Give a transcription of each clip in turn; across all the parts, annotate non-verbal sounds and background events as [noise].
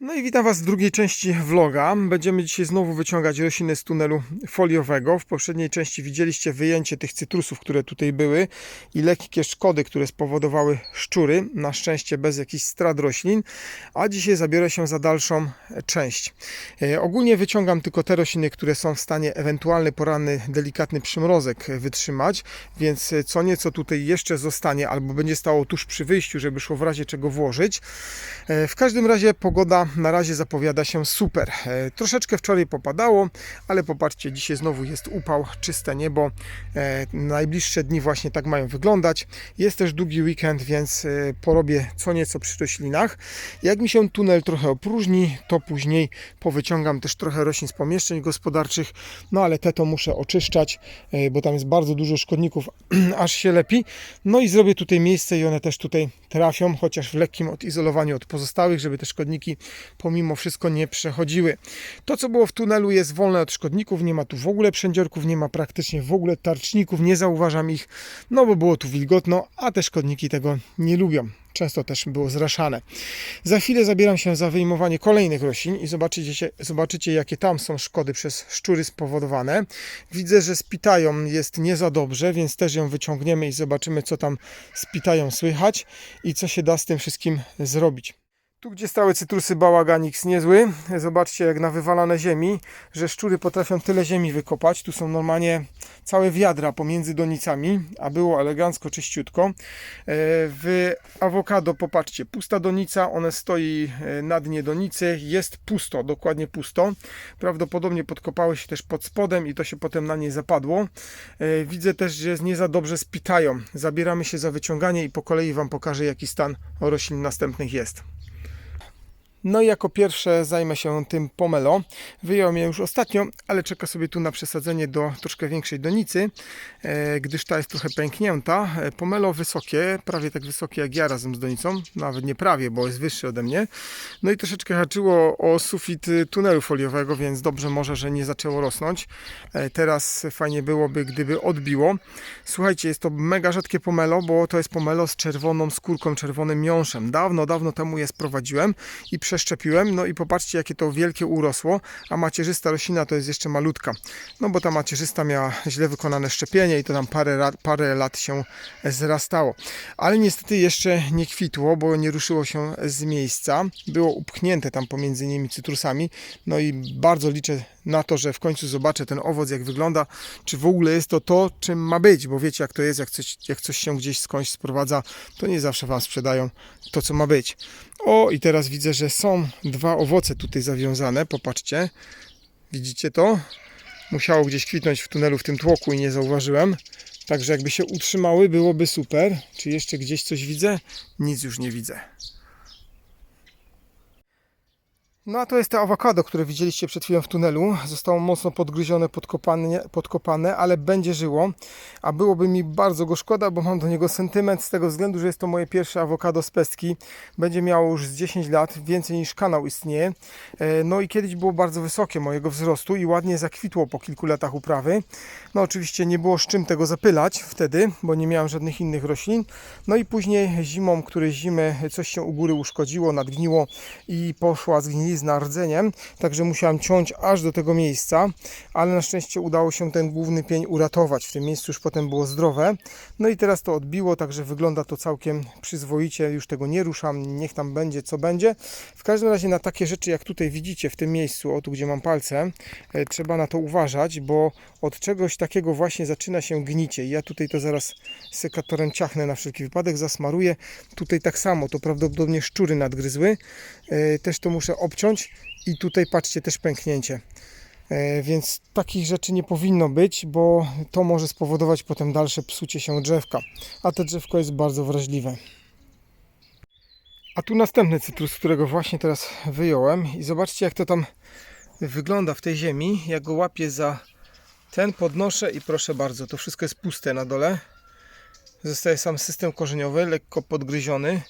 No i witam Was w drugiej części vloga. Będziemy dzisiaj znowu wyciągać rośliny z tunelu foliowego. W poprzedniej części widzieliście wyjęcie tych cytrusów, które tutaj były i lekkie szkody, które spowodowały szczury. Na szczęście bez jakichś strat roślin. A dzisiaj zabiorę się za dalszą część. E, ogólnie wyciągam tylko te rośliny, które są w stanie ewentualny poranny, delikatny przymrozek wytrzymać, więc co nieco tutaj jeszcze zostanie albo będzie stało tuż przy wyjściu, żeby szło w razie czego włożyć. E, w każdym razie pogoda na razie zapowiada się super. E, Troszeczkę wczoraj popadało, ale popatrzcie, dzisiaj znowu jest upał, czyste niebo. E, Najbliższe dni właśnie tak mają wyglądać. Jest też długi weekend, więc e, porobię co nieco przy roślinach. Jak mi się tunel trochę opróżni, to później powyciągam też trochę roślin z pomieszczeń gospodarczych, no ale te to muszę oczyszczać, bo tam jest bardzo dużo szkodników, [clears throat] aż się lepi. No i zrobię tutaj miejsce i one też tutaj trafią, chociaż w lekkim odizolowaniu od pozostałych, żeby te szkodniki pomimo wszystko nie przechodziły. To, co było w tunelu, jest wolne od szkodników, nie ma tu w ogóle przędziorków, nie ma praktycznie w ogóle tarczników, nie zauważam ich, no bo było tu wilgotno, a te szkodniki tego nie lubią. Często też było zraszane. Za chwilę zabieram się za wyjmowanie kolejnych roślin i zobaczycie, się- zobaczycie jakie tam są szkody przez szczury spowodowane. Widzę, że z pitają jest nie za dobrze, więc też ją wyciągniemy i zobaczymy, co tam z pitają słychać i co się da z tym wszystkim zrobić. Tu, gdzie stały cytrusy, bałaganiks niezły. Zobaczcie, jak na wywalane ziemi, że szczury potrafią tyle ziemi wykopać. Tu są normalnie całe wiadra pomiędzy donicami, a było elegancko, czyściutko. E, W awokado, popatrzcie, pusta donica, one stoi e, na dnie donicy, jest pusto, dokładnie pusto. Prawdopodobnie podkopały się też pod spodem i to się potem na nie zapadło. E, Widzę też, że nie za dobrze spitają. Zabieramy się za wyciąganie i po kolei Wam pokażę, jaki stan roślin następnych jest. No i jako pierwsze zajmę się tym pomelo. Wyjąłem je już ostatnio, ale czeka sobie tu na przesadzenie do troszkę większej donicy, e, gdyż ta jest trochę pęknięta. E, Pomelo wysokie, prawie tak wysokie jak ja razem z donicą, nawet nie prawie, bo jest wyższy ode mnie. No i troszeczkę haczyło o sufit tunelu foliowego, więc dobrze może, że nie zaczęło rosnąć. E, Teraz fajnie byłoby, gdyby odbiło. Słuchajcie, jest to mega rzadkie pomelo, bo to jest pomelo z czerwoną skórką, czerwonym miąższem. Dawno, dawno temu je sprowadziłem i przeszczepiłem. No i popatrzcie, jakie to wielkie urosło, a macierzysta roślina to jest jeszcze malutka. No bo ta macierzysta miała źle wykonane szczepienie i to tam parę, parę lat się zrastało. Ale niestety jeszcze nie kwitło, bo nie ruszyło się z miejsca. Było upchnięte tam pomiędzy nimi cytrusami. No i bardzo liczę na to, że w końcu zobaczę ten owoc, jak wygląda, czy w ogóle jest to to, czym ma być, bo wiecie jak to jest, jak coś, jak coś się gdzieś skądś sprowadza, to nie zawsze Wam sprzedają to, co ma być. O, i teraz widzę, że są dwa owoce tutaj zawiązane, popatrzcie, widzicie to? Musiało gdzieś kwitnąć w tunelu, w tym tłoku i nie zauważyłem. Także jakby się utrzymały, byłoby super. Czy jeszcze gdzieś coś widzę? Nic już nie widzę. No a to jest to awokado, które widzieliście przed chwilą w tunelu. Zostało mocno podgryzione, podkopane, podkopane, ale będzie żyło. A byłoby mi bardzo go szkoda, bo mam do niego sentyment z tego względu, że jest to moje pierwsze awokado z pestki. Będzie miało już z 10 lat, więcej niż kanał istnieje. E, No i kiedyś było bardzo wysokie mojego wzrostu i ładnie zakwitło po kilku latach uprawy. No oczywiście nie było z czym tego zapylać wtedy, bo nie miałem żadnych innych roślin. No i później zimą, której zimy coś się u góry uszkodziło, nadgniło i poszła zgnilizna rdzeniem, także musiałem ciąć aż do tego miejsca, ale na szczęście udało się ten główny pień uratować. W tym miejscu już potem było zdrowe. No i teraz to odbiło, także wygląda to całkiem przyzwoicie. Już tego nie ruszam, niech tam będzie co będzie. W każdym razie na takie rzeczy, jak tutaj widzicie w tym miejscu, o tu gdzie mam palce, e, trzeba na to uważać, bo od czegoś takiego właśnie zaczyna się gnicie. Ja tutaj to zaraz sekatorem ciachnę na wszelki wypadek, zasmaruję. Tutaj tak samo, to prawdopodobnie szczury nadgryzły. E, Też to muszę obciąć i tutaj patrzcie, też pęknięcie. E, Więc takich rzeczy nie powinno być, bo to może spowodować potem dalsze psucie się drzewka. A to drzewko jest bardzo wrażliwe. A tu następny cytrus, którego właśnie teraz wyjąłem i zobaczcie jak to tam wygląda w tej ziemi. Ja go łapię za ten, podnoszę i proszę bardzo, to wszystko jest puste na dole. Zostaje sam system korzeniowy, lekko podgryziony.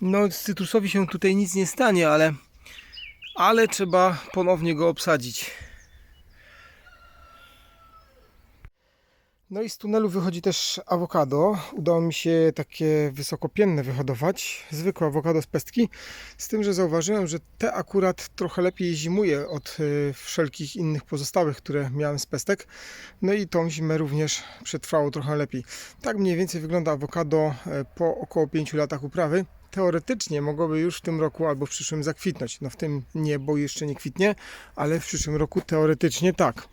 No, cytrusowi się tutaj nic nie stanie, ale, ale trzeba ponownie go obsadzić. No i z tunelu wychodzi też awokado. Udało mi się takie wysokopienne wyhodować. Zwykłe awokado z pestki. Z tym, że zauważyłem, że te akurat trochę lepiej zimuje od y, wszelkich innych pozostałych, które miałem z pestek. No i tą zimę również przetrwało trochę lepiej. Tak mniej więcej wygląda awokado e, po około 5 latach uprawy. Teoretycznie mogłoby już w tym roku albo w przyszłym zakwitnąć. No w tym nie, bo jeszcze nie kwitnie, ale w przyszłym roku teoretycznie tak.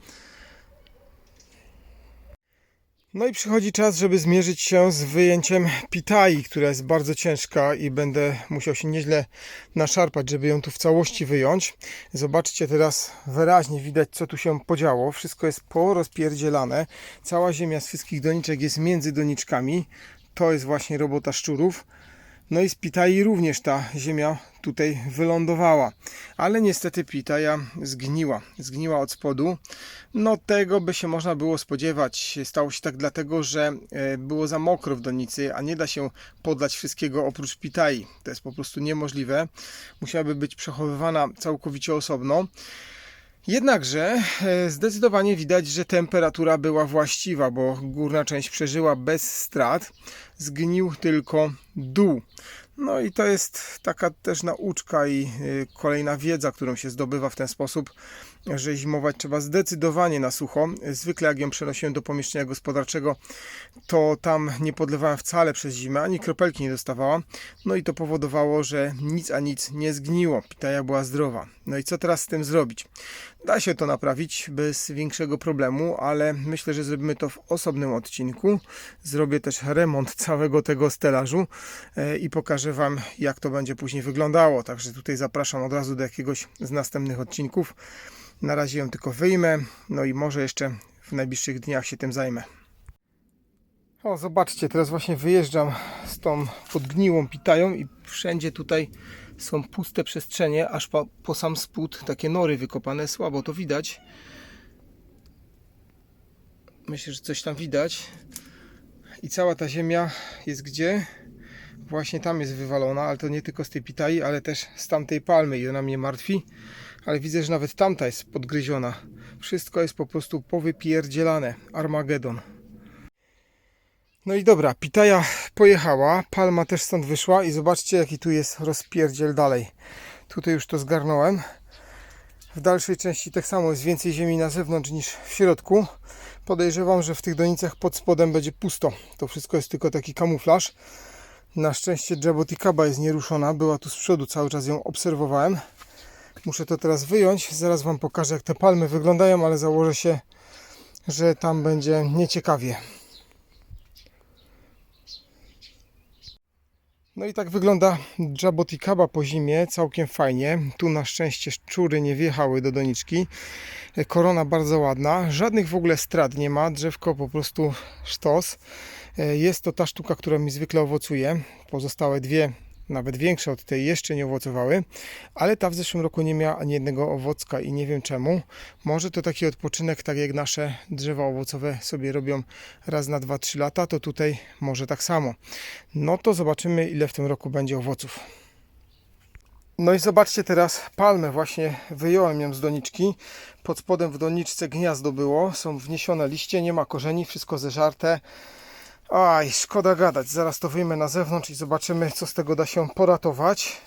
No i przychodzi czas, żeby zmierzyć się z wyjęciem pitai, która jest bardzo ciężka i będę musiał się nieźle naszarpać, żeby ją tu w całości wyjąć. Zobaczcie teraz wyraźnie widać, co tu się podziało. Wszystko jest porozpierdzielane. Cała ziemia z wszystkich doniczek jest między doniczkami. To jest właśnie robota szczurów. No i z Pitai również ta ziemia tutaj wylądowała. Ale niestety Pitaja zgniła. Zgniła od spodu. No tego by się można było spodziewać. Stało się tak dlatego, że e, było za mokro w donicy, a nie da się podlać wszystkiego oprócz Pitai. To jest po prostu niemożliwe. Musiałaby być przechowywana całkowicie osobno. Jednakże e, zdecydowanie widać, że temperatura była właściwa, bo górna część przeżyła bez strat. Zgnił tylko dół. No i to jest taka też nauczka i y, kolejna wiedza, którą się zdobywa w ten sposób, że zimować trzeba zdecydowanie na sucho. Zwykle jak ją przenosiłem do pomieszczenia gospodarczego, to tam nie podlewałem wcale przez zimę, ani kropelki nie dostawała. No i to powodowało, że nic a nic nie zgniło. Pitaja była zdrowa. No i co teraz z tym zrobić? Da się to naprawić bez większego problemu, ale myślę, że zrobimy to w osobnym odcinku. Zrobię też remont całego tego stelażu e, i pokażę Wam, jak to będzie później wyglądało. Także tutaj zapraszam od razu do jakiegoś z następnych odcinków. Na razie ją tylko wyjmę, no i może jeszcze w najbliższych dniach się tym zajmę. O, zobaczcie, teraz właśnie wyjeżdżam z tą podgniłą pitają i wszędzie tutaj są puste przestrzenie, aż po, po sam spód takie nory wykopane, słabo to widać. Myślę, że coś tam widać. I cała ta ziemia jest gdzie? Właśnie tam jest wywalona, ale to nie tylko z tej pitai, ale też z tamtej palmy i ona mnie martwi. Ale widzę, że nawet tamta jest podgryziona. Wszystko jest po prostu powypierdzielane. Armagedon. No i dobra, pitaja pojechała, palma też stąd wyszła i zobaczcie jaki tu jest rozpierdziel dalej. Tutaj już to zgarnąłem. W dalszej części tak samo jest więcej ziemi na zewnątrz niż w środku. Podejrzewam, że w tych donicach pod spodem będzie pusto. To wszystko jest tylko taki kamuflaż. Na szczęście Jaboticaba jest nieruszona, była tu z przodu, cały czas ją obserwowałem. Muszę to teraz wyjąć, zaraz Wam pokażę jak te palmy wyglądają, ale założę się, że tam będzie nieciekawie. No i tak wygląda Jaboticaba po zimie, całkiem fajnie. Tu na szczęście szczury nie wjechały do doniczki. Korona bardzo ładna, żadnych w ogóle strat nie ma, drzewko po prostu sztos. Jest to ta sztuka, która mi zwykle owocuje. Pozostałe dwie, nawet większe od tej, jeszcze nie owocowały, ale ta w zeszłym roku nie miała ani jednego owocka i nie wiem czemu. Może to taki odpoczynek, tak jak nasze drzewa owocowe sobie robią raz na 2-3 lata, to tutaj może tak samo. No to zobaczymy, ile w tym roku będzie owoców. No i zobaczcie teraz palmę, właśnie wyjąłem ją z doniczki. Pod spodem w doniczce gniazdo było, są wniesione liście, nie ma korzeni, wszystko zeżarte. Aj, szkoda gadać. Zaraz to wyjmę na zewnątrz i zobaczymy, co z tego da się poratować.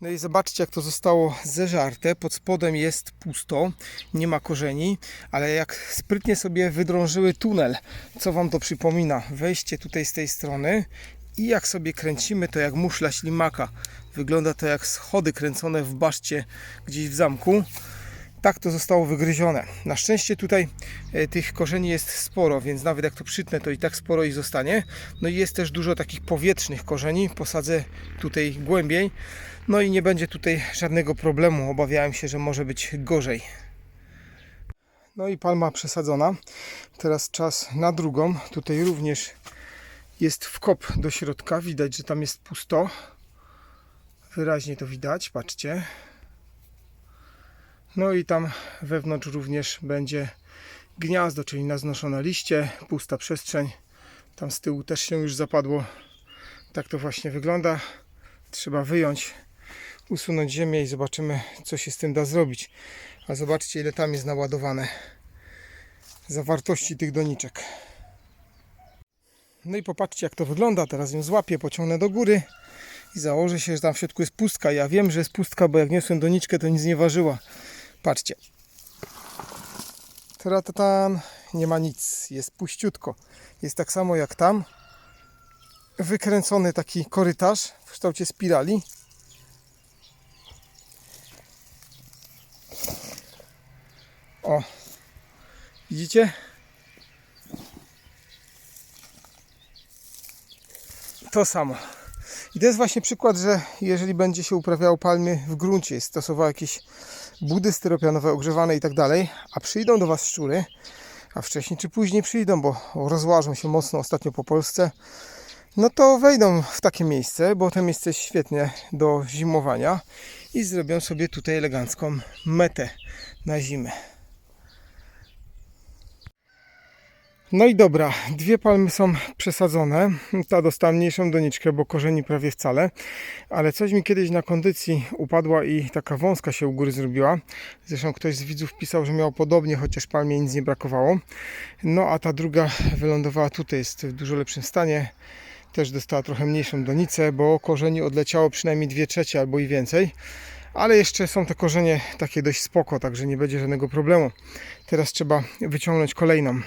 No i zobaczcie, jak to zostało zeżarte. Pod spodem jest pusto, nie ma korzeni, ale jak sprytnie sobie wydrążyły tunel, co Wam to przypomina? Wejście tutaj z tej strony i jak sobie kręcimy, to jak muszla ślimaka. Wygląda to jak schody kręcone w baszcie gdzieś w zamku tak to zostało wygryzione. Na szczęście tutaj e, tych korzeni jest sporo, więc nawet jak to przytnę, to i tak sporo ich zostanie. No i jest też dużo takich powietrznych korzeni, posadzę tutaj głębiej. No i nie będzie tutaj żadnego problemu. Obawiałem się, że może być gorzej. No i palma przesadzona. Teraz czas na drugą. Tutaj również jest wkop do środka. Widać, że tam jest pusto. Wyraźnie to widać, patrzcie. No i tam wewnątrz również będzie gniazdo, czyli naznoszone liście, pusta przestrzeń. Tam z tyłu też się już zapadło. Tak to właśnie wygląda. Trzeba wyjąć, usunąć ziemię i zobaczymy, co się z tym da zrobić. A zobaczcie, ile tam jest naładowane. zawartości tych doniczek. No i popatrzcie jak to wygląda. Teraz ją złapię, pociągnę do góry i założę się, że tam w środku jest pustka. Ja wiem, że jest pustka, bo jak niosłem doniczkę, to nic nie ważyła. Patrzcie. Tratatan, nie ma nic, jest puściutko. Jest tak samo jak tam. Wykręcony taki korytarz w kształcie spirali. O, widzicie? To samo. I to jest właśnie przykład, że jeżeli będzie się uprawiało palmy w gruncie, stosował jakieś budy styropianowe ogrzewane i tak dalej, a przyjdą do Was szczury, a wcześniej czy później przyjdą, bo rozłażą się mocno ostatnio po Polsce, no to wejdą w takie miejsce, bo to miejsce jest świetne do zimowania i zrobią sobie tutaj elegancką metę na zimę. No i dobra, dwie palmy są przesadzone. Ta dostała mniejszą doniczkę, bo korzeni prawie wcale, ale coś mi kiedyś na kondycji upadła i taka wąska się u góry zrobiła. Zresztą ktoś z widzów pisał, że miał podobnie, chociaż palmie nic nie brakowało. No a ta druga wylądowała tutaj, jest w dużo lepszym stanie. Też dostała trochę mniejszą donicę, bo korzeni odleciało przynajmniej dwie trzecie albo i więcej. Ale jeszcze są te korzenie takie dość spoko, także nie będzie żadnego problemu. Teraz trzeba wyciągnąć kolejną.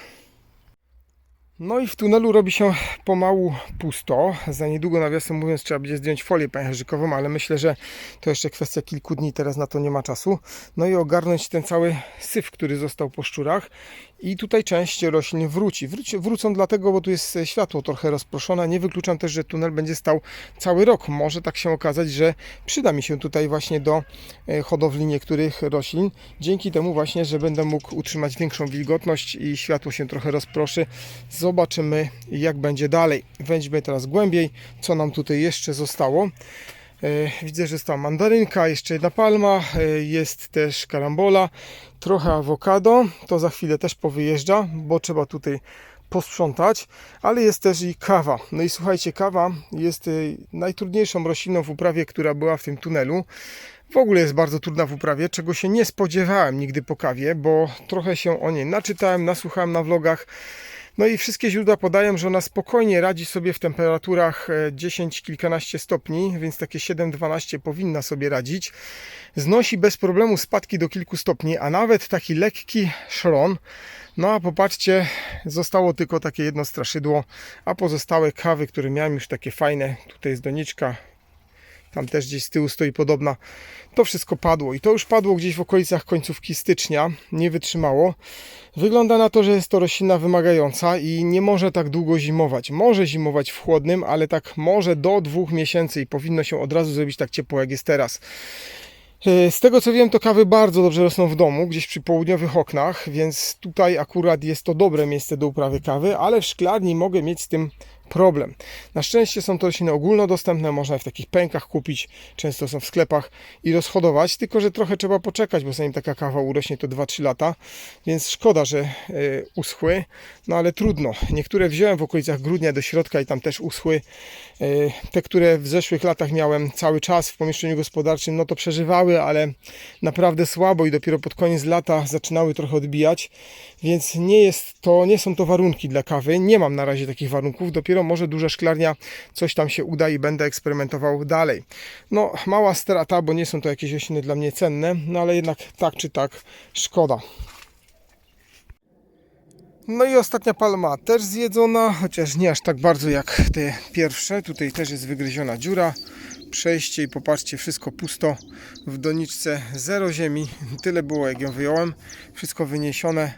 No i w tunelu robi się pomału pusto. Za niedługo, nawiasem mówiąc, trzeba będzie zdjąć folię pęcherzykową, ale myślę, że to jeszcze kwestia kilku dni, teraz na to nie ma czasu. No i ogarnąć ten cały syf, który został po szczurach. I tutaj część roślin wróci. wróci. Wrócą dlatego, bo tu jest światło trochę rozproszone. Nie wykluczam też, że tunel będzie stał cały rok. Może tak się okazać, że przyda mi się tutaj właśnie do e, hodowli niektórych roślin. Dzięki temu właśnie, że będę mógł utrzymać większą wilgotność i światło się trochę rozproszy. Zobaczymy jak będzie dalej. Wejdźmy teraz głębiej, co nam tutaj jeszcze zostało. E, Widzę, że została mandarynka, jeszcze jedna palma, e, jest też karambola, trochę awokado. To za chwilę też powyjeżdża, bo trzeba tutaj posprzątać, ale jest też i kawa. No i słuchajcie, kawa jest e, najtrudniejszą rośliną w uprawie, która była w tym tunelu. W ogóle jest bardzo trudna w uprawie, czego się nie spodziewałem nigdy po kawie, bo trochę się o niej naczytałem, nasłuchałem na vlogach. No i wszystkie źródła podają, że ona spokojnie radzi sobie w temperaturach e, 10 kilkanaście stopni, więc takie 7-12 powinna sobie radzić. Znosi bez problemu spadki do kilku stopni, a nawet taki lekki szron. No a popatrzcie, zostało tylko takie jedno straszydło, a pozostałe kawy, które miałem już takie fajne, tutaj jest doniczka, tam też gdzieś z tyłu stoi podobna. To wszystko padło i to już padło gdzieś w okolicach końcówki stycznia, nie wytrzymało. Wygląda na to, że jest to roślina wymagająca i nie może tak długo zimować. Może zimować w chłodnym, ale tak może do dwóch miesięcy i powinno się od razu zrobić tak ciepło jak jest teraz. E, Z tego co wiem, to kawy bardzo dobrze rosną w domu, gdzieś przy południowych oknach, więc tutaj akurat jest to dobre miejsce do uprawy kawy, ale w szklarni mogę mieć z tym problem. Na szczęście są to rośliny ogólnodostępne, można je w takich pękach kupić, często są w sklepach i rozhodować, tylko że trochę trzeba poczekać, bo zanim taka kawa urośnie to 2-3 lata, więc szkoda, że e, uschły, no ale trudno. Niektóre wziąłem w okolicach grudnia do środka i tam też uschły. E, Te, które w zeszłych latach miałem cały czas w pomieszczeniu gospodarczym, no to przeżywały, ale naprawdę słabo i dopiero pod koniec lata zaczynały trochę odbijać, więc nie jest to, nie są to warunki dla kawy. Nie mam na razie takich warunków, dopiero może duża szklarnia coś tam się uda i będę eksperymentował dalej. No, mała strata, bo nie są to jakieś rośliny dla mnie cenne, no ale jednak tak czy tak szkoda. No i ostatnia palma też zjedzona, chociaż nie aż tak bardzo jak te pierwsze. Tutaj też jest wygryziona dziura. Przejście i popatrzcie, wszystko pusto w doniczce, zero ziemi. Tyle było jak ją wyjąłem. Wszystko wyniesione.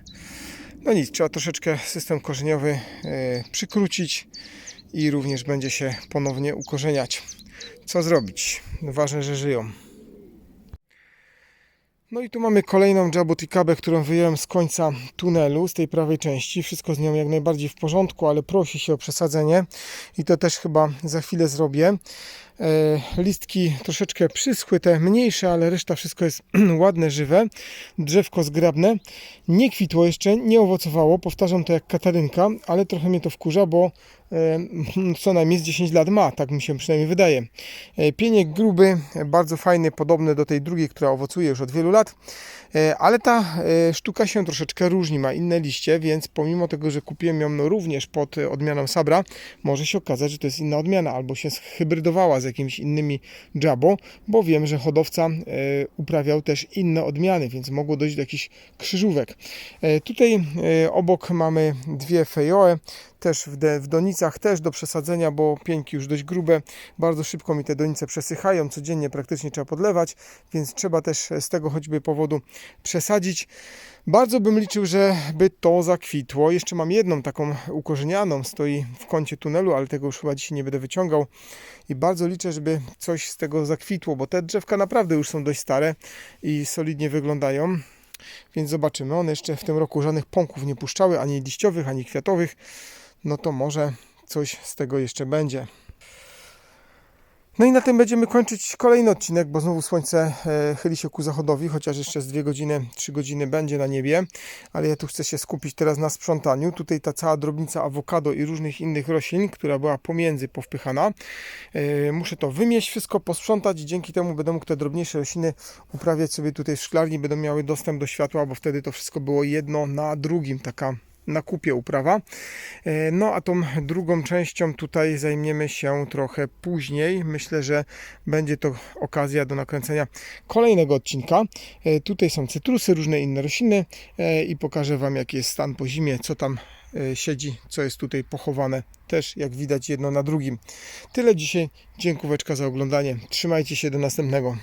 No nic, trzeba troszeczkę system korzeniowy e, przykrócić i również będzie się ponownie ukorzeniać. Co zrobić? Ważne, że żyją. No i tu mamy kolejną jaboticabę, którą wyjąłem z końca tunelu, z tej prawej części. Wszystko z nią jak najbardziej w porządku, ale prosi się o przesadzenie i to też chyba za chwilę zrobię. E, Listki troszeczkę przyschły, te mniejsze, ale reszta wszystko jest [clears throat] ładne, żywe. Drzewko zgrabne. Nie kwitło jeszcze, nie owocowało. Powtarzam to jak katarynka, ale trochę mnie to wkurza, bo e, co najmniej z 10 lat ma, tak mi się przynajmniej wydaje. E, Pieniek gruby, bardzo fajny, podobny do tej drugiej, która owocuje już od wielu lat, ale ta sztuka się troszeczkę różni, ma inne liście, więc pomimo tego, że kupiłem ją również pod odmianą Sabra, może się okazać, że to jest inna odmiana, albo się hybrydowała z jakimiś innymi Jabbo, bo wiem, że hodowca e, uprawiał też inne odmiany, więc mogło dojść do jakichś krzyżówek. E, Tutaj e, obok mamy dwie fejoe, też w, de, w donicach, też do przesadzenia, bo pieńki już dość grube. Bardzo szybko mi te donice przesychają, codziennie praktycznie trzeba podlewać, więc trzeba też z tego choćby powodu przesadzić. Bardzo bym liczył, żeby to zakwitło. Jeszcze mam jedną taką ukorzenianą, stoi w kącie tunelu, ale tego już chyba dzisiaj nie będę wyciągał. I bardzo liczę, żeby coś z tego zakwitło, bo te drzewka naprawdę już są dość stare i solidnie wyglądają. Więc zobaczymy. One jeszcze w tym roku żadnych pąków nie puszczały, ani liściowych, ani kwiatowych. No to może coś z tego jeszcze będzie. No i na tym będziemy kończyć kolejny odcinek, bo znowu słońce e, chyli się ku zachodowi, chociaż jeszcze z 2 godziny, 3 godziny będzie na niebie, ale ja tu chcę się skupić teraz na sprzątaniu. Tutaj ta cała drobnica awokado i różnych innych roślin, która była pomiędzy powpychana. E, Muszę to wymieść, wszystko posprzątać i dzięki temu będę mógł te drobniejsze rośliny uprawiać sobie tutaj w szklarni, będą miały dostęp do światła, bo wtedy to wszystko było jedno na drugim, taka na kupie uprawa. E, No a tą drugą częścią tutaj zajmiemy się trochę później. Myślę, że będzie to okazja do nakręcenia kolejnego odcinka. E, Tutaj są cytrusy, różne inne rośliny e, i pokażę Wam jaki jest stan po zimie, co tam siedzi, co jest tutaj pochowane. Też jak widać jedno na drugim. Tyle dzisiaj. Dziękóweczka za oglądanie. Trzymajcie się do następnego.